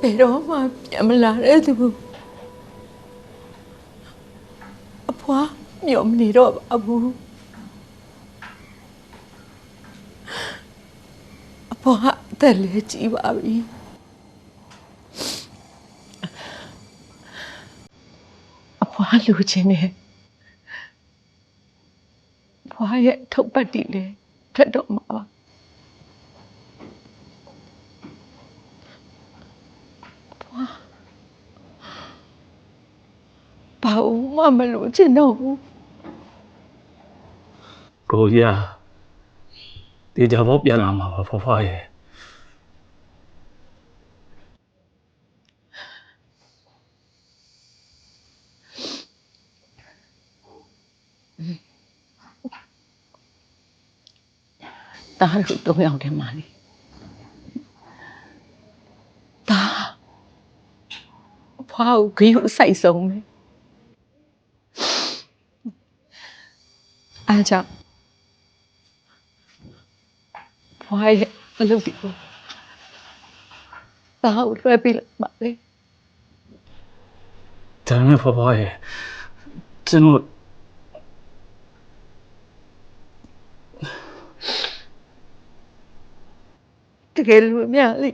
ဘယ်တော့မှပြန်မလာတဲ့သူအဖွားမျောမနေတော့ပါဘူးအဖွားအသက်လည်းကြီးပါပြီအဖွားလူချင်းနဲ့အဖွားရဲ့ထုတ်ပတ်တီလည်းထွက်တော့မှာပါ ဘာလို့မှမလို့ချင်တော့ဘူးကိုကြီးอ่ะတေချာပေါ့ပြန်လာမှာပါဖွားဖွားရဲ့တားတို့တော့ရောက်တယ်မာလီတားအဖွားကိုဂရုစိုက်ဆုံးပဲ အားကြောင့်ဖွားရဲ့အလုပ်ဒီကိုတားကိုလွှဲပေးလိုက်ပါလေဒါနဲ့ဖွားဖွားရဲ့ကျွန်တော်တကယ်လို့မြလိ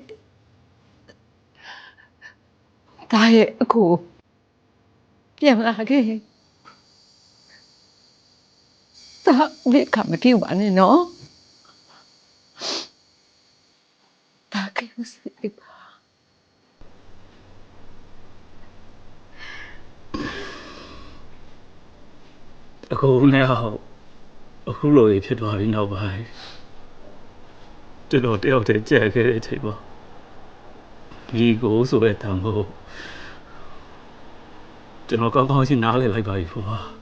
တားရဲ့အခုပြန်လာခဲ့ ရင်တားဘယ်ကမပြေပါနဲ့နော်တားကယူစီပါအခုနဲ့ဟောအခုလိုကြီးဖြစ်သွားပြီနောက်ပိုင်းကျွန်တော်တယောက်တည်းကြက်ခဲ့တဲ့အချိန်ပေါ့ဒီကိုဆိုတဲ့တန်ဖို့ကျွန်တော်ကောင်းကောင်းရှင်းနားလည်လိုက်ပါပြီဖွားဖွား